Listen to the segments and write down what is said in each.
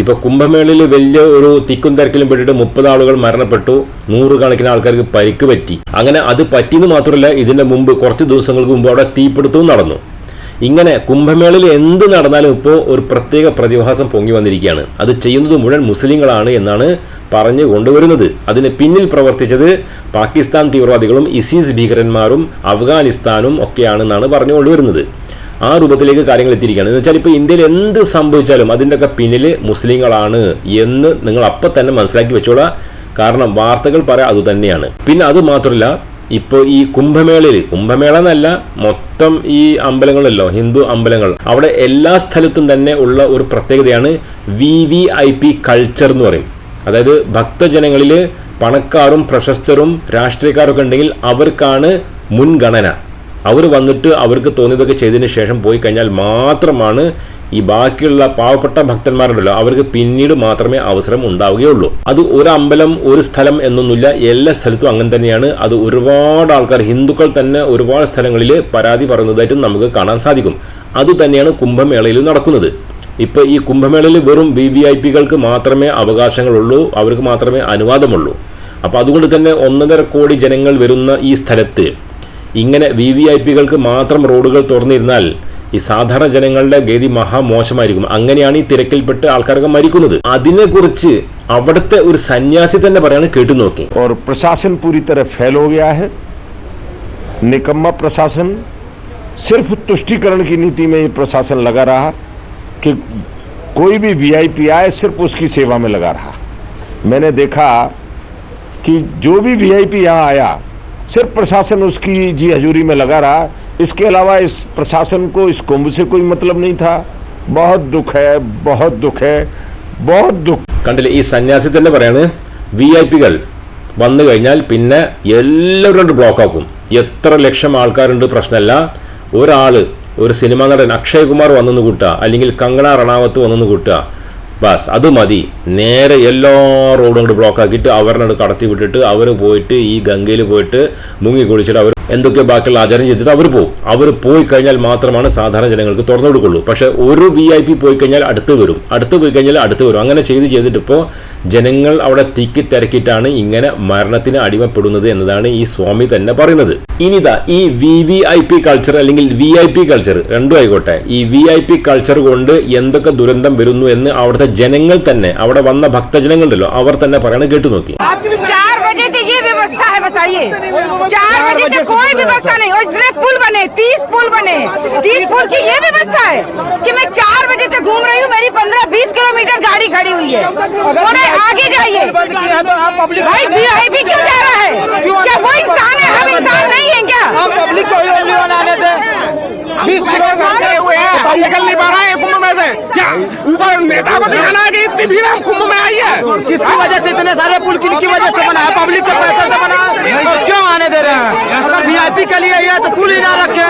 ഇപ്പൊ കുംഭമേളയിൽ വലിയ ഒരു തിക്കും തിരക്കിലും പെട്ടിട്ട് മുപ്പത് ആളുകൾ മരണപ്പെട്ടു. നൂറുകണക്കിന് ആൾക്കാർക്ക് പരിക്ക് പറ്റി. അങ്ങനെ അത് പറ്റിയെന്ന് മാത്രമല്ല ഇതിന്റെ മുമ്പ് കുറച്ച് ദിവസങ്ങൾക്ക് മുമ്പ് അവിടെ തീപിടുത്തവും നടന്നു. ഇങ്ങനെ കുംഭമേളയിൽ എന്ത് നടന്നാലും ഇപ്പോൾ ഒരു പ്രത്യേക പ്രതിഭാസം പൊങ്ങി വന്നിരിക്കുകയാണ്. അത് ചെയ്യുന്നത് മുഴുവൻ മുസ്ലിങ്ങളാണ് എന്നാണ് പറഞ്ഞു കൊണ്ടുവരുന്നത്. അതിന് പിന്നിൽ പ്രവർത്തിച്ചത് പാകിസ്ഥാൻ തീവ്രവാദികളും ഇസീസ് ഭീകരന്മാരും അഫ്ഗാനിസ്ഥാനും ഒക്കെയാണെന്നാണ് പറഞ്ഞു കൊണ്ടുവരുന്നത്. ആ രൂപത്തിലേക്ക് കാര്യങ്ങൾ എത്തിയിരിക്കുകയാണ്. എന്ന് വെച്ചാൽ ഇപ്പോൾ ഇന്ത്യയിൽ എന്ത് സംഭവിച്ചാലും അതിന്റെയൊക്കെ പിന്നിൽ മുസ്ലിങ്ങളാണ് എന്ന് നിങ്ങൾ അപ്പം തന്നെ മനസ്സിലാക്കി വെച്ചോളാം. കാരണം വാർത്തകൾ പറയാം അതുതന്നെയാണ് പിന്നെ അത് മാത്രമല്ല ഇപ്പോൾ ഈ കുംഭമേളയിൽ കുംഭമേള എന്നല്ല മൊത്തം ഈ അമ്പലങ്ങളല്ലോ ഹിന്ദു അമ്പലങ്ങൾ. അവിടെ എല്ലാ സ്ഥലത്തും തന്നെ ഉള്ള ഒരു പ്രത്യേകതയാണ് V V I P culture എന്ന് പറയും. അതായത് ഭക്തജനങ്ങളിൽ പണക്കാരും പ്രശസ്തരും രാഷ്ട്രീയക്കാരൊക്കെ ഉണ്ടെങ്കിൽ അവർക്കാണ് മുൻഗണന. അവർ വന്നിട്ട് അവർക്ക് തോന്നിയതൊക്കെ ചെയ്തതിന് ശേഷം പോയി കഴിഞ്ഞാൽ മാത്രമാണ് ഈ ബാക്കിയുള്ള പാവപ്പെട്ട ഭക്തന്മാരുണ്ടല്ലോ അവർക്ക് പിന്നീട് മാത്രമേ അവസരം ഉണ്ടാവുകയുള്ളൂ. അത് ഒരു അമ്പലം ഒരു സ്ഥലം എന്നൊന്നുമില്ല എല്ലാ സ്ഥലത്തും അങ്ങനെ തന്നെയാണ്. അത് ഒരുപാട് ആൾക്കാർ ഹിന്ദുക്കൾ തന്നെ ഒരുപാട് സ്ഥലങ്ങളിൽ പരാതി പറയുന്നതായിട്ടും നമുക്ക് കാണാൻ സാധിക്കും. അതുതന്നെയാണ് കുംഭമേളയിൽ നടക്കുന്നത്. ഇപ്പോൾ ഈ കുംഭമേളയിൽ വെറും വി വി ഐ പികൾക്ക് മാത്രമേ അവകാശങ്ങളുള്ളൂ അവർക്ക് മാത്രമേ അനുവാദമുള്ളൂ. അപ്പോൾ അതുകൊണ്ട് തന്നെ ഒന്നര കോടി ജനങ്ങൾ വരുന്ന ഈ സ്ഥലത്ത് ഇങ്ങനെ വി വി ഐ പികൾക്ക് മാത്രം റോഡുകൾ തുറന്നിരുന്നാൽ ഈ സാധാരണ ജനങ്ങളുടെ ഗതി മഹാമോശമായിരിക്കും അങ്ങനെയാണ് ഈ തിരക്കിൽപ്പെട്ട് ആൾക്കാരൊക്കെ മരിക്കുന്നത് അതിനെക്കുറിച്ച് അവിടുത്തെ ഒരു സന്യാസി തന്നെ പറയാണ് കേട്ടു നോക്കി और प्रशासन पूरी तरह फेल हो गया है निकम्मा प्रशासन सिर्फ तुष्टिकरण की नीति में ये प्रशासन लगा रहा कि कोई भी वीआईपी आए सिर्फ उसकी सेवा में लगा रहा मैंने देखा कि जो भी वीआईपी यहाँ आया सिर्फ प्रशासन उसकी जी हजूरी में लगा रहा इसके अलावा इस प्रशासन को इस कुंभ से कोई मतलब नहीं था बहुत दुख है बहुत दुख है बहुत दुख കണ്ടില്ലേ ഈ സന്യാസി തന്നെ പറയാണ് വി ഐ പികൾ വന്നു കഴിഞ്ഞാൽ പിന്നെ എല്ലാവരും ബ്ലോക്ക് ആക്കും എത്ര ലക്ഷം ആൾക്കാരുണ്ട് പ്രശ്നമല്ല ഒരാൾ ഒരു സിനിമാ നടൻ അക്ഷയ് കുമാർ വന്നെന്ന് കൂട്ടുക അല്ലെങ്കിൽ കങ്കണ റണാവത്ത് വന്നെന്ന് കൂട്ടുക ബസ് അത് മതി. നേരെ എല്ലാ റോഡും കൂടി ബ്ലോക്കാക്കിയിട്ട് അവരുടെ കടത്തി വിട്ടിട്ട് അവർ പോയിട്ട് ഈ ഗംഗയിൽ പോയിട്ട് മുങ്ങി കുളിച്ചിട്ട് അവർ എന്തൊക്കെ ബാക്കിയുള്ള ആചാരം ചെയ്തിട്ട് അവർ പോകും അവർ പോയി കഴിഞ്ഞാൽ മാത്രമാണ് സാധാരണ ജനങ്ങൾക്ക് തുറന്നു കൊടുക്കുള്ളൂ. പക്ഷേ ഒരു വി ഐ പി പോയി കഴിഞ്ഞാൽ അടുത്ത് വരും. അടുത്ത് പോയി കഴിഞ്ഞാൽ അടുത്ത് വരും. അങ്ങനെ ചെയ്ത് ചെയ്തിട്ടിപ്പോൾ ജനങ്ങൾ അവിടെ തിക്കി തിരക്കിയിട്ടാണ് ഇങ്ങനെ മരണത്തിന് അടിമപ്പെടുന്നത് എന്നതാണ് ഈ സ്വാമി തന്നെ പറയുന്നത്. ഇനിതാ ഈ V V I P culture അല്ലെങ്കിൽ വി ഐ പി കൾച്ചർ രണ്ടും ആയിക്കോട്ടെ. ഈ വി ഐ പി കൾച്ചർ കൊണ്ട് എന്തൊക്കെ ദുരന്തം വരുന്നു എന്ന് അവിടുത്തെ ജനങ്ങൾ തന്നെ അവിടെ വന്ന ഭക്തജനങ്ങളുണ്ടല്ലോ അവർ തന്നെ പറയണത് കേട്ടു നോക്കി बताइए चार बजे से कोई व्यवस्था नहीं और इतने पुल बने तीस पुल बने। तीस पुल की ये व्यवस्था है कि मैं चार बजे से घूम रही हूँ मेरी पंद्रह बीस किलोमीटर गाड़ी खड़ी हुई है। और आगे जाइए। भाई वीआईपी क्यों जा रहा है? क्या वो इंसान है? हम इंसान नहीं है क्या? पब्लिक को ही बनाने थे। बीस किलो गए हुए हैं हम निकल नहीं पा रहे हैं कुंभ में से क्या ऊपर नेता को दिखाना है कि इतनी भीड़ हम कुंभ में आई है किसकी वजह से इतने सारे पुल किनकी वजह से बना है पब्लिक के पैसे से बना है और क्यों आने दे रहे हैं अगर वीआईपी के लिए ये है तो पुल ही ना रखे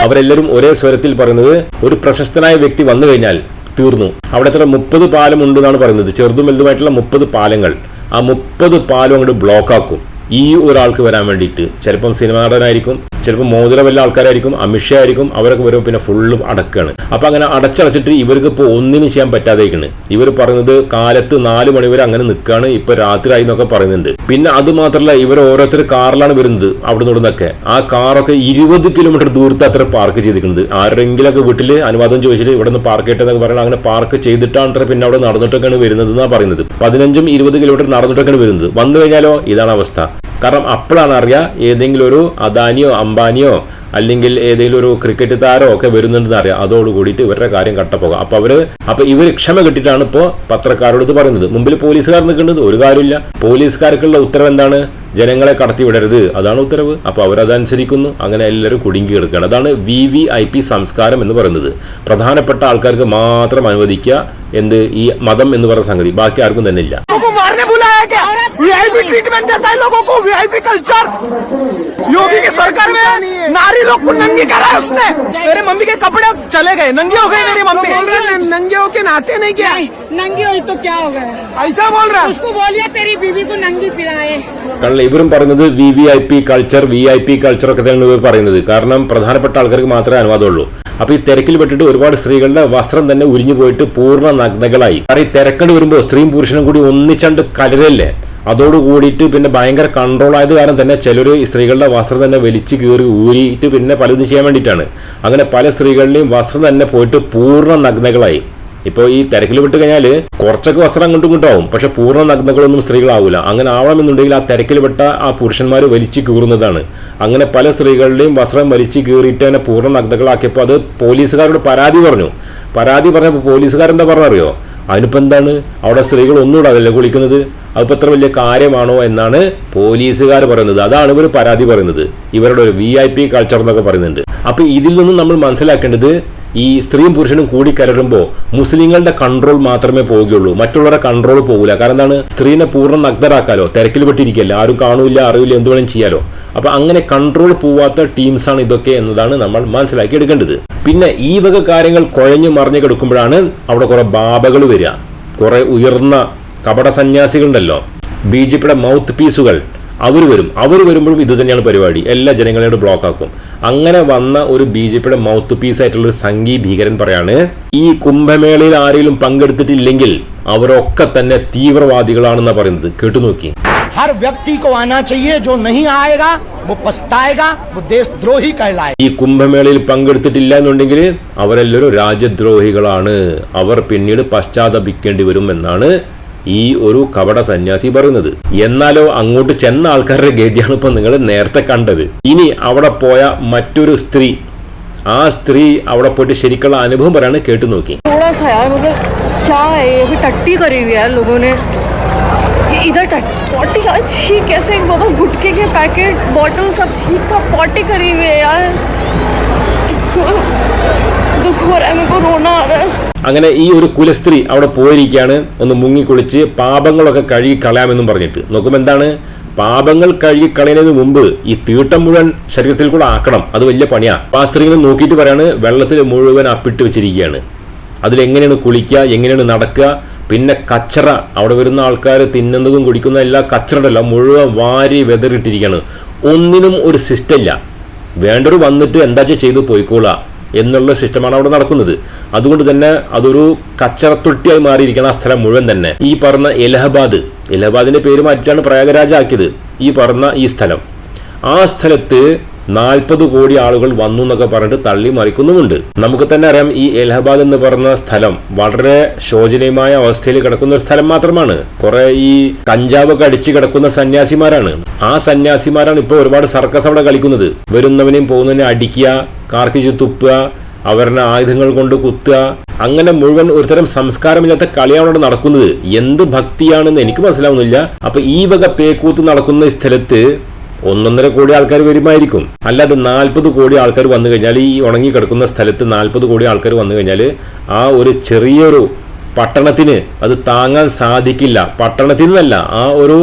അവരെല്ലാവരും ഒരേ സ്വരത്തിൽ പറയുന്നത് ഒരു പ്രശസ്തനായ വ്യക്തി വന്നു കഴിഞ്ഞാൽ തീർന്നു അവിടെ എത്ര മുപ്പത് പാലം ഉണ്ടെന്നാണ് പറയുന്നത് ചെറുതും വലുതുമായിട്ടുള്ള മുപ്പത് പാലങ്ങൾ ആ മുപ്പത് പാലം അങ്ങോട്ട് ബ്ലോക്ക് ആക്കും ഈ ഒരാൾക്ക് വരാൻ വേണ്ടിയിട്ട് ചിലപ്പം സിനിമാ നടനായിരിക്കും ചിലപ്പോൾ മോതിര വല്ല ആൾക്കാരായിരിക്കും അമിത്ഷാ ആയിരിക്കും അവരൊക്കെ വരുമ്പോൾ പിന്നെ ഫുള്ളും അടക്കുകയാണ് അപ്പോൾ അങ്ങനെ അടച്ചടച്ചിട്ട് ഇവർക്ക് ഇപ്പോൾ ഒന്നിനും ചെയ്യാൻ പറ്റാതെയിരിക്കണ്. ഇവർ പറയുന്നത് കാലത്ത് നാല് മണി വരെ അങ്ങനെ നിൽക്കുകയാണ് ഇപ്പോൾ രാത്രിയായി എന്നൊക്കെ പറയുന്നുണ്ട്. പിന്നെ അത് മാത്രമല്ല ഇവർ ഓരോരുത്തർ കാറിലാണ് വരുന്നത് അവിടെ നിന്നൊക്കെ ആ കാറൊക്കെ ഇരുപത് കിലോമീറ്റർ ദൂരത്ത് അത്ര പാർക്ക് ചെയ്തിരിക്കുന്നത് ആരുടെങ്കിലൊക്കെ വീട്ടിൽ അനുവാദം ചോദിച്ചിട്ട് ഇവിടെ നിന്ന് പാർക്ക് ചെയ്യട്ടെന്നൊക്കെ പറയണം അങ്ങനെ പാർക്ക് ചെയ്തിട്ടാണ് അത്ര പിന്നെ അവിടെ നടന്നിട്ടൊക്കെയാണ് വരുന്നത് എന്നാണ് പറയുന്നത്. പതിനഞ്ചും ഇരുപത് കിലോമീറ്റർ നടന്നിട്ടൊക്കെയാണ് വരുന്നത്. വന്നു കഴിഞ്ഞാലോ? ഇതാണ് അവസ്ഥ. കാരണം അപ്പോഴാണ് അറിയുക ഏതെങ്കിലും ഒരു അദാനിയോ അംബാനിയോ അല്ലെങ്കിൽ ഏതെങ്കിലും ഒരു ക്രിക്കറ്റ് താരോ ഒക്കെ വരുന്നുണ്ടെന്ന് അറിയാം. അതോട് കൂടിയിട്ട് ഇവരുടെ കാര്യം കട്ടപ്പോകാം അപ്പോൾ അവർ അപ്പോൾ ഇവർ ക്ഷമ കിട്ടിയിട്ടാണ് ഇപ്പോൾ പത്രക്കാരോട് ഇത് പറയുന്നത്. മുമ്പിൽ പോലീസുകാർ നിൽക്കുന്നത് ഒരു കാര്യമില്ല. പോലീസുകാർക്കുള്ള ഉത്തരവ് എന്താണ്? ജനങ്ങളെ കടത്തിവിടരുത് അതാണ് ഉത്തരവ്. അപ്പോൾ അവരതനുസരിക്കുന്നു. അങ്ങനെ എല്ലാവരും കുടുങ്ങി കിടക്കുകയാണ്. അതാണ് വി വി ഐ പി സംസ്കാരം എന്ന് പറയുന്നത്. പ്രധാനപ്പെട്ട ആൾക്കാർക്ക് മാത്രം അനുവദിക്കുക എന്ത്? ഈ മതം എന്ന് പറയുന്ന സംഗതി. ബാക്കി ആർക്കും തന്നെ ഇല്ല. मारने बुलाया क्या? वीआईपी ट्रीटमेंट देता है लोगों को वीआईपी कल्चर योगी की सरकार में नारी लोग को नंगी करा है उसने मेरे मम्मी के कपड़े चले गए नंगी हो गई मेरी मम्मी नंगे होके नहाते नहीं क्या नंगी हुई तो क्या हो गया ऐसा बोल रहा है उसको बोलिए तेरी बीवी को नंगी पिलाए കാരണം ഇവരും പറയുന്നത് V V I P culture V I P culture ഒക്കെ തന്നെയാണ് ഇവർ പറയുന്നത് കാരണം പ്രധാനപ്പെട്ട ആൾക്കാർക്ക് മാത്രമേ അനുവാദമുള്ളൂ അപ്പൊ ഈ തിരക്കിൽ പെട്ടിട്ട് ഒരുപാട് സ്ത്രീകളുടെ വസ്ത്രം തന്നെ ഉരിഞ്ഞു പോയിട്ട് പൂർണ്ണ നഗ്നകളായി കാരണം ഈ തിരക്കണ്ട് വരുമ്പോൾ സ്ത്രീയും പുരുഷനും കൂടി ഒന്നിച്ചണ്ട് കലരല്ലേ അതോട് കൂടിയിട്ട് പിന്നെ ഭയങ്കര കൺട്രോൾ ആയത് കാരണം തന്നെ ചിലർ സ്ത്രീകളുടെ വസ്ത്രം തന്നെ വലിച്ചു കീറി ഊരിയിട്ട് പിന്നെ പലതും ചെയ്യാൻ വേണ്ടിയിട്ടാണ്. അങ്ങനെ പല സ്ത്രീകളുടെയും വസ്ത്രം തന്നെ പോയിട്ട് പൂർണ നഗ്നകളായി. ഇപ്പോൾ ഈ തിരക്കിൽ വിട്ട് കഴിഞ്ഞാൽ കുറച്ചൊക്കെ വസ്ത്രം അങ്ങോട്ടും ഇങ്ങോട്ടും ആവും. പക്ഷെ പൂർണ നഗ്നകളൊന്നും സ്ത്രീകളാവില്ല അങ്ങനെ ആവണമെന്നുണ്ടെങ്കിൽ ആ തിരക്കിൽ വിട്ട ആ പുരുഷന്മാർ വലിച്ചു കീറുന്നതാണ്. അങ്ങനെ പല സ്ത്രീകളുടെയും വസ്ത്രം വലിച്ചു കീറിയിട്ട് തന്നെ പൂർണ നഗ്നകളാക്കിയപ്പോൾ അത് പോലീസുകാരോട് പരാതി പറഞ്ഞു. പരാതി പറഞ്ഞപ്പോൾ പോലീസുകാരെന്താ പറഞ്ഞറിയോ? അതിനിപ്പോൾ എന്താണ്? അവിടെ സ്ത്രീകൾ ഒന്നുകൂടെ അതല്ല കുളിക്കുന്നത് അതിപ്പോൾ എത്ര വലിയ കാര്യമാണോ എന്നാണ് പോലീസുകാർ പറയുന്നത്. അതാണ് ഇവർ പരാതി പറയുന്നത്. ഇവരുടെ ഒരു വി ഐ പി കൾച്ചർ എന്നൊക്കെ പറയുന്നുണ്ട്. അപ്പോൾ ഇതിൽ നിന്നും നമ്മൾ മനസ്സിലാക്കേണ്ടത് ഈ സ്ത്രീയും പുരുഷനും കൂടി കലരുമ്പോൾ മുസ്ലിങ്ങളുടെ കൺട്രോൾ മാത്രമേ പോവുകയുള്ളൂ. മറ്റുള്ളവരുടെ കൺട്രോൾ പോകില്ല കാരണം എന്താണ്? സ്ത്രീനെ പൂർണ നഗ്നരാക്കാലോ തിരക്കിൽ പെട്ടിരിക്കല്ല? ആരും കാണൂല അറിയില്ല എന്ത് വേണം ചെയ്യാലോ. അപ്പൊ അങ്ങനെ കൺട്രോൾ പോവാത്ത ടീംസാണ് ഇതൊക്കെ എന്നതാണ് നമ്മൾ മനസ്സിലാക്കി എടുക്കേണ്ടത്. പിന്നെ ഈ വക കാര്യങ്ങൾ കുഴഞ്ഞു മറിഞ്ഞു കിടക്കുമ്പോഴാണ് അവിടെ കുറെ ബാബകൾ വരിക. കുറെ ഉയർന്ന കപട സന്യാസികളുണ്ടല്ലോ. ബി ജെ പിയുടെ മൗത്ത് പീസുകൾ അവർ വരും അവർ വരുമ്പോഴും ഇത് തന്നെയാണ് പരിപാടി എല്ലാ ജനങ്ങളെയും ബ്ലോക്ക് ആക്കും അങ്ങനെ വന്ന ഒരു ബി ജെ പിയുടെ മൗത്ത് പീസ് ആയിട്ടുള്ള ഒരു സംഘി ഭീകരൻ പറയാണ് ഈ കുംഭമേളയിൽ ആരെങ്കിലും പങ്കെടുത്തിട്ടില്ലെങ്കിൽ അവരൊക്കെ തന്നെ തീവ്രവാദികളാണെന്നാണ് പറയുന്നത് കേട്ടു നോക്കി हर व्यक्ति को आना चाहिए जो नहीं आएगा वो पछताएगा वो देशद्रोही कहलाएगा ഈ കുംഭമേളയിൽ പങ്കെടുത്തിട്ടില്ല എന്നുണ്ടെങ്കിൽ അവരെല്ലാവരും രാജ്യദ്രോഹികളാണ് അവർ പിന്നീട് പശ്ചാത്തപിക്കേണ്ടി വരും എന്നാണ് ഈ ഒരു കപട സന്യാസി പറയുന്നത് എന്നാലോ അങ്ങോട്ട് ചെന്ന ആൾക്കാരുടെ ഗതിയാണ് ഇപ്പൊ നിങ്ങൾ നേരത്തെ കണ്ടത് ഇനി അവിടെ പോയ മറ്റൊരു സ്ത്രീ ആ സ്ത്രീ അവിടെ പോയിട്ട് ശരിക്കുള്ള അനുഭവം പറയാണ് കേട്ടു നോക്കി थोड़ा सा यार मतलब क्या है ये अभी टट्टी करी हुई है यार लोगों ने ये इधर टट पॉटी अच्छी कैसे बताओ गुटके के पैकेट बॉटल सब ठीक था पॉटी करी हुई है यार दुख हो रहा है मेरे को रोना आ रहा है അങ്ങനെ ഈ ഒരു കുലസ്ത്രീ അവിടെ പോയിരിക്കുകയാണ് ഒന്ന് മുങ്ങിക്കുളിച്ച് പാപങ്ങളൊക്കെ കഴുകി കളയാമെന്നും പറഞ്ഞിട്ട്. നോക്കുമ്പോൾ എന്താണ്? പാപങ്ങൾ കഴുകി കളയുന്നതിന് മുമ്പ് ഈ തീട്ടം മുഴുവൻ ശരീരത്തിൽ കൂടെ ആക്കണം. അത് വലിയ പണിയാണ് അപ്പോൾ ആ സ്ത്രീ നോക്കിയിട്ട് പറയാണ് വെള്ളത്തിൽ മുഴുവൻ അപ്പിട്ട് വെച്ചിരിക്കുകയാണ്. അതിലെങ്ങനെയാണ് കുളിക്കുക എങ്ങനെയാണ് നടക്കുക? പിന്നെ കച്ചറ. അവിടെ വരുന്ന ആൾക്കാർ തിന്നുന്നതും കുടിക്കുന്ന എല്ലാ കച്ചറടല്ല മുഴുവൻ വാരി വെതറിട്ടിരിക്കുകയാണ്. ഒന്നിനും ഒരു സിസ്റ്റമില്ല വേണ്ടൊരു വന്നിട്ട് എന്താ ചെയ്ത് പോയിക്കോളാം എന്നുള്ള സിസ്റ്റമാണ് അവിടെ നടക്കുന്നത്. അതുകൊണ്ട് തന്നെ അതൊരു കച്ചറത്തൊട്ടിയായി മാറിയിരിക്കണം ആ സ്ഥലം മുഴുവൻ തന്നെ. ഈ പറഞ്ഞ ഇലഹബാദ് ഇലഹബാദിന്റെ പേര് മാറ്റിയാണ് പ്രയാഗരാജ ആക്കിയത് ഈ പറഞ്ഞ ഈ സ്ഥലം. ആ സ്ഥലത്ത് നാൽപ്പത് കോടി ആളുകൾ വന്നു എന്നൊക്കെ പറഞ്ഞിട്ട് തള്ളി മറിക്കുന്നുമുണ്ട്. നമുക്ക് തന്നെ അറിയാം ഈ എലഹബാദ് എന്ന് പറഞ്ഞ സ്ഥലം വളരെ ശോചനീയമായ അവസ്ഥയിൽ കിടക്കുന്ന ഒരു സ്ഥലം മാത്രമാണ്. കുറെ ഈ കഞ്ചാവ് കടിച്ചു കിടക്കുന്ന സന്യാസിമാരാണ്. ആ സന്യാസിമാരാണ് ഇപ്പോൾ ഒരുപാട് സർക്കസ് അവിടെ കളിക്കുന്നത്. വരുന്നവനെയും പോകുന്നവനെ അടിക്കുക കാർക്കിച്ച് തുപ്പുക അവരുടെ ആയുധങ്ങൾ കൊണ്ട് കുത്തുക. അങ്ങനെ മുഴുവൻ ഒരുതരം സംസ്കാരമില്ലാത്ത കളിയാണ് അവിടെ നടക്കുന്നത്. എന്ത് ഭക്തിയാണെന്ന് എനിക്ക് മനസ്സിലാവുന്നില്ല. അപ്പൊ ഈ വക പേക്കൂത്ത് നടക്കുന്ന സ്ഥലത്ത് ഒന്നൊന്നര കോടി ആൾക്കാർ വരുമായിരിക്കും. അല്ലാതെ നാൽപ്പത് കോടി ആൾക്കാർ വന്നു കഴിഞ്ഞാൽ ഈ ഉണങ്ങി കിടക്കുന്ന സ്ഥലത്ത് നാൽപ്പത് കോടി ആൾക്കാർ വന്നു കഴിഞ്ഞാൽ ആ ഒരു ചെറിയൊരു പട്ടണത്തിന് അത് താങ്ങാൻ സാധിക്കില്ല. പട്ടണത്തിൽ നിന്നല്ല ആ ഒരു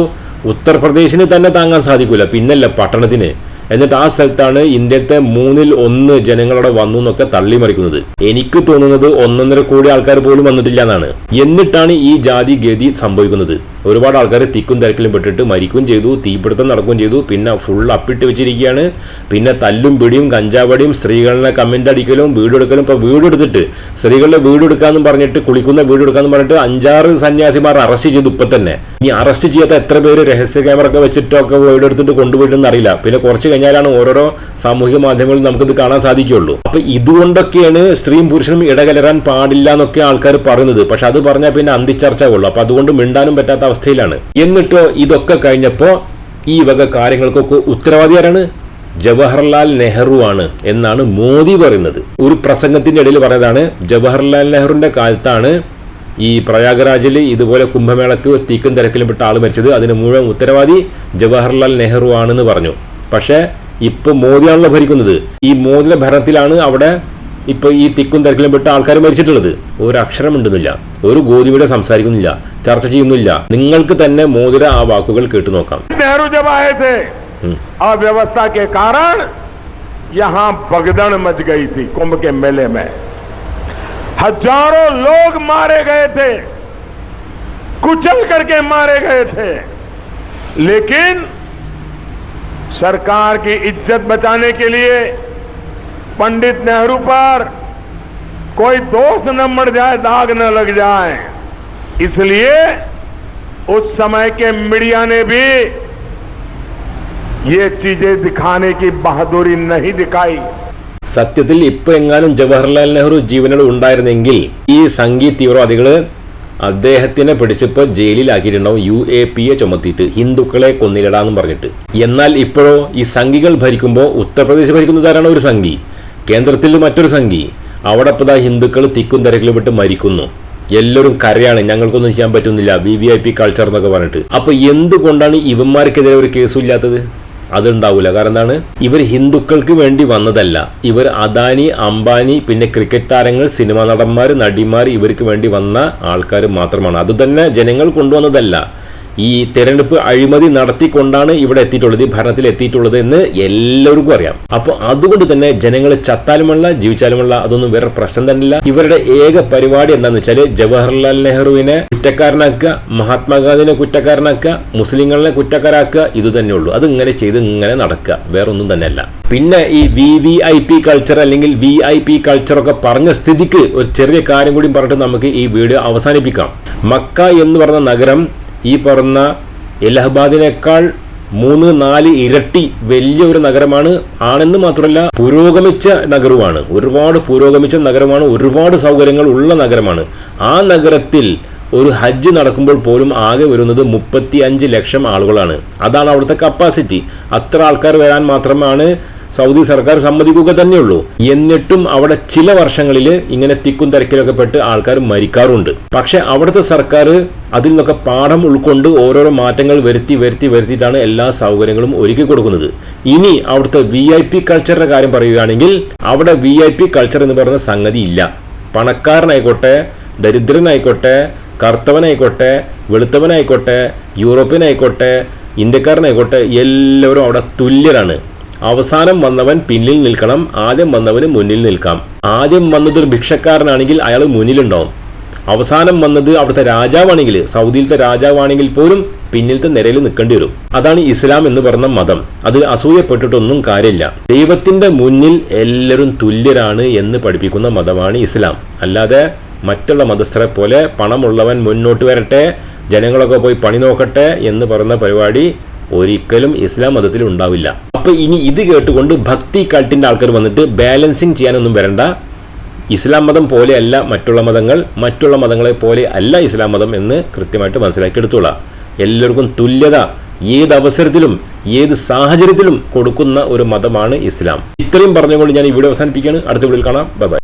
ഉത്തർപ്രദേശിന് തന്നെ താങ്ങാൻ സാധിക്കില്ല പിന്നല്ല പട്ടണത്തിന്. എന്നിട്ട് ആ സ്ഥലത്താണ് ഇന്ത്യത്തെ മൂന്നിൽ ഒന്ന് ജനങ്ങളവിടെ വന്നു എന്നൊക്കെ തള്ളിമറിക്കുന്നത്. എനിക്ക് തോന്നുന്നത് ഒന്നൊന്നര കോടി ആൾക്കാർ പോലും വന്നിട്ടില്ല എന്നാണ്. എന്നിട്ടാണ് ഈ ജാതി ഗതി സംഭവിക്കുന്നത്. ഒരുപാട് ആൾക്കാർ തിക്കും തിരക്കിലും പെട്ടിട്ട് മരിക്കുകയും ചെയ്തു തീപിടുത്തം നടക്കുകയും ചെയ്തു. പിന്നെ ഫുൾ അപ്പിട്ട് വെച്ചിരിക്കുകയാണ്. പിന്നെ തല്ലും പിടിയും കഞ്ചാവടിയും സ്ത്രീകളെ കമന്റ് അടിക്കലും വീടെടുക്കലും ഇപ്പോൾ വീടെടുത്തിട്ട് സ്ത്രീകളുടെ വീടെടുക്കാമെന്ന് പറഞ്ഞിട്ട് കുളിക്കുന്ന വീടെടുക്കാമെന്ന് പറഞ്ഞിട്ട് അഞ്ചാറ് സന്യാസിമാർ അറസ്റ്റ് ചെയ്തു ഇപ്പം തന്നെ. ഇനി അറസ്റ്റ് ചെയ്യാത്ത എത്ര പേര് രഹസ്യ ക്യാമറ ഒക്കെ വെച്ചിട്ടൊക്കെ വീടെടുത്തിട്ട് കൊണ്ടുപോയിട്ടെന്ന് അറിയില്ല. പിന്നെ കുറച്ച് കഴിഞ്ഞാലാണ് ഓരോരോ സാമൂഹിക മാധ്യമങ്ങളിൽ നമുക്കിത് കാണാൻ സാധിക്കുള്ളൂ അപ്പോൾ ഇതുകൊണ്ടൊക്കെയാണ് സ്ത്രീയും പുരുഷനും ഇടകലരാൻ പാടില്ല എന്നൊക്കെ ആൾക്കാർ പറയുന്നത്. പക്ഷെ അത് പറഞ്ഞാൽ പിന്നെ അന്തിച്ചർച്ച ഉള്ളൂ അപ്പോൾ അതുകൊണ്ട് മിണ്ടാനും പറ്റാത്ത അവസ്ഥയിലാണ്. എന്നിട്ടോ ഇതൊക്കെ കഴിഞ്ഞപ്പോ ഈ വക കാര്യങ്ങൾക്കൊക്കെ ഉത്തരവാദി ആരാണ് ജവഹർലാൽ നെഹ്റു ആണ് എന്നാണ് മോദി പറയുന്നത്. ഒരു പ്രസംഗത്തിന്റെ ഇടയിൽ പറഞ്ഞതാണ് ജവഹർലാൽ നെഹ്റുവിന്റെ കാലത്താണ് ഈ പ്രയാഗരാജിൽ ഇതുപോലെ കുംഭമേളക്ക് തീക്കും തിരക്കിലും പെട്ട ആൾ മരിച്ചത്. അതിന് മുഴുവൻ ഉത്തരവാദി ജവഹർലാൽ നെഹ്റു ആണെന്ന് പറഞ്ഞു. പക്ഷേ ഇപ്പൊ മോദിയാണല്ലോ ഭരിക്കുന്നത്. ഈ മോദിയുടെ ഭരണത്തിലാണ് അവിടെ ഇപ്പൊ ഈ തിക്കും തിരക്കിലും പെട്ട ആൾക്കാർ മരിച്ചിട്ടുള്ളത് ഒരു അക്ഷരം ഉണ്ടെന്നില്ല ഒരു ഗോതിയുടെ സംസാരിക്കുന്നില്ല ചർച്ച ചെയ്യുന്നില്ല നിങ്ങൾക്ക് തന്നെ മോതിര ആ വാക്കുകൾ കേട്ടു നോക്കാം नेहरू जब आए थे अव्यवस्था के कारण यहां भगदड़ मच गई थी कुंभ के मेले में हजारों लोग मारे गए थे कुचल करके मारे गए थे लेकिन सरकार की इज्जत बचाने के लिए पंडित नेहरू पर कोई दोष न मर जाए दाग न लग जाए इसलिए उस समय के मीडिया ने भी ये चीजें दिखाने की बहादुरी नहीं दिखाई സത്യത്തിൽ ഇപ്പൊ എങ്ങാനും ജവഹർലാൽ നെഹ്റു ജീവനോട് ഉണ്ടായിരുന്നെങ്കിൽ ഈ സംഘി തീവ്രവാദികള് അദ്ദേഹത്തിനെ പിടിച്ചപ്പോൾ ജയിലിലാക്കിയിട്ടുണ്ടാവും യു എ പി എ ചുമത്തിയിട്ട് ഹിന്ദുക്കളെ കൊന്നിലിടാന്നും പറഞ്ഞിട്ട് എന്നാൽ ഇപ്പോഴോ ഈ സംഘികൾ ഭരിക്കുമ്പോൾ ഉത്തർപ്രദേശ് ഭരിക്കുന്നതാരാണ് ഒരു സംഘി കേന്ദ്രത്തിൽ മറ്റൊരു സംഘി. അവിടെ ഇപ്പോൾ ഹിന്ദുക്കൾ തിക്കും തിരക്കിലും വിട്ട് മരിക്കുന്നു. എല്ലാവരും കരയാണ് ഞങ്ങൾക്കൊന്നും ചെയ്യാൻ പറ്റുന്നില്ല V V I P culture എന്നൊക്കെ പറഞ്ഞിട്ട്. അപ്പൊ എന്തുകൊണ്ടാണ് ഇവന്മാർക്കെതിരെ ഒരു കേസും ഇല്ലാത്തത് അതുണ്ടാവില്ല കാരണം എന്താണ്? ഇവർ ഹിന്ദുക്കൾക്ക് വേണ്ടി വന്നതല്ല. ഇവർ അദാനി അംബാനി പിന്നെ ക്രിക്കറ്റ് താരങ്ങൾ സിനിമാ നടന്മാർ നടിമാർ ഇവർക്ക് വേണ്ടി വന്ന ആൾക്കാർ മാത്രമാണ്. അതുതന്നെ ജനങ്ങൾ കൊണ്ടുവന്നതല്ല. ഈ തെരഞ്ഞെടുപ്പ് അഴിമതി നടത്തിക്കൊണ്ടാണ് ഇവിടെ എത്തിയിട്ടുള്ളത് ഭരണത്തിൽ എത്തിയിട്ടുള്ളത് എന്ന് എല്ലാവർക്കും അറിയാം. അപ്പോൾ അതുകൊണ്ട് തന്നെ ജനങ്ങൾ ചത്താലുമുള്ള ജീവിച്ചാലുമുള്ള അതൊന്നും വേറെ പ്രശ്നം തന്നെയില്ല. ഇവരുടെ ഏക പരിപാടി എന്താണെന്ന് വെച്ചാൽ ജവഹർലാൽ നെഹ്റുവിനെ കുറ്റക്കാരനാക്കുക മഹാത്മാഗാന്ധിനെ കുറ്റക്കാരനാക്കുക മുസ്ലിങ്ങളെ കുറ്റക്കാരാക്കുക ഇത് തന്നെയുള്ളൂ അത് ഇങ്ങനെ ചെയ്ത് ഇങ്ങനെ നടക്കുക വേറെ ഒന്നും തന്നെയല്ല. പിന്നെ ഈ V V I P culture അല്ലെങ്കിൽ വി ഐ പി കൾച്ചർ ഒക്കെ പറഞ്ഞ സ്ഥിതിക്ക് ഒരു ചെറിയ കാര്യം കൂടി പറഞ്ഞിട്ട് നമുക്ക് ഈ വീഡിയോ അവസാനിപ്പിക്കാം. മക്ക എന്ന് പറഞ്ഞ നഗരം ഈ പറഞ്ഞ ഇലഹബാദിനേക്കാൾ മൂന്ന് നാല് ഇരട്ടി വലിയ ഒരു നഗരമാണ്. ആണെന്ന് മാത്രമല്ല പുരോഗമിച്ച നഗരമാണ് ഒരുപാട് പുരോഗമിച്ച നഗരമാണ്. ഒരുപാട് സൗകര്യങ്ങൾ ഉള്ള നഗരമാണ്. ആ നഗരത്തിൽ ഒരു ഹജ്ജ് നടക്കുമ്പോൾ പോലും ആകെ വരുന്നത് മുപ്പത്തി അഞ്ച് ലക്ഷം ആളുകളാണ്. അതാണ് അവിടുത്തെ കപ്പാസിറ്റി അത്ര ആൾക്കാർ വരാൻ മാത്രമാണ് സൗദി സർക്കാർ സമ്മതിക്കുക തന്നെയുള്ളൂ. എന്നിട്ടും അവിടെ ചില വർഷങ്ങളിൽ ഇങ്ങനെ തിക്കും തിരക്കിലൊക്കെ പെട്ട് ആൾക്കാർ മരിക്കാറുണ്ട്. പക്ഷെ അവിടുത്തെ സർക്കാർ അതിൽ നിന്നൊക്കെ പാഠം ഉൾക്കൊണ്ട് ഓരോരോ മാറ്റങ്ങൾ വരുത്തി വരുത്തി വരുത്തിയിട്ടാണ് എല്ലാ സൗകര്യങ്ങളും ഒരുക്കി കൊടുക്കുന്നത്. ഇനി അവിടുത്തെ വി ഐ പി കൾച്ചറിന്റെ കാര്യം പറയുകയാണെങ്കിൽ അവിടെ വി ഐ പി കൾച്ചർ എന്ന് പറയുന്ന സംഗതി ഇല്ല. പണക്കാരനായിക്കോട്ടെ ദരിദ്രനായിക്കോട്ടെ കറുത്തവനായിക്കോട്ടെ വെളുത്തവനായിക്കോട്ടെ യൂറോപ്യനായിക്കോട്ടെ ഇന്ത്യക്കാരനായിക്കോട്ടെ എല്ലാവരും അവിടെ തുല്യരാണ്. അവസാനം വന്നവൻ പിന്നിൽ നിൽക്കണം ആദ്യം വന്നവന് മുന്നിൽ നിൽക്കാം. ആദ്യം വന്നത് ഒരു ഭിക്ഷക്കാരനാണെങ്കിൽ അയാൾ മുന്നിലുണ്ടാവും. അവസാനം വന്നത് അവിടുത്തെ രാജാവാണെങ്കിൽ സൗദിയിലത്തെ രാജാവാണെങ്കിൽ പോലും പിന്നിലത്തെ നിരയിൽ നിൽക്കേണ്ടി വരും. അതാണ് ഇസ്ലാം എന്ന് പറഞ്ഞ മതം. അത് അസൂയപ്പെട്ടിട്ടൊന്നും കാര്യമില്ല. ദൈവത്തിന്റെ മുന്നിൽ എല്ലാവരും തുല്യരാണ് എന്ന് പഠിപ്പിക്കുന്ന മതമാണ് ഇസ്ലാം. അല്ലാതെ മറ്റുള്ള മതസ്ഥരെ പോലെ പണമുള്ളവൻ മുന്നോട്ട് വരട്ടെ ജനങ്ങളൊക്കെ പോയി പണി നോക്കട്ടെ എന്ന് പറയുന്ന പരിപാടി ഒരിക്കലും ഇസ്ലാം മതത്തിൽ ഉണ്ടാവില്ല. അപ്പൊ ഇനി ഇത് കേട്ടുകൊണ്ട് ഭക്തി കൾട്ടിന്റെ ആൾക്കാർ വന്നിട്ട് ബാലൻസിങ് ചെയ്യാനൊന്നും വരണ്ട. ഇസ്ലാം മതം പോലെയല്ല മറ്റുള്ള മതങ്ങൾ മറ്റുള്ള മതങ്ങളെ പോലെ അല്ല ഇസ്ലാം മതം എന്ന് കൃത്യമായിട്ട് മനസ്സിലാക്കി എടുത്തോളാം. എല്ലാവർക്കും തുല്യത ഏത് അവസരത്തിലും ഏത് സാഹചര്യത്തിലും കൊടുക്കുന്ന ഒരു മതമാണ് ഇസ്ലാം. ഇത്രയും പറഞ്ഞുകൊണ്ട് ഞാൻ വീഡിയോ അവസാനിപ്പിക്കുകയാണ്. അടുത്ത വീഡിയോയിൽ കാണാം. ബൈ.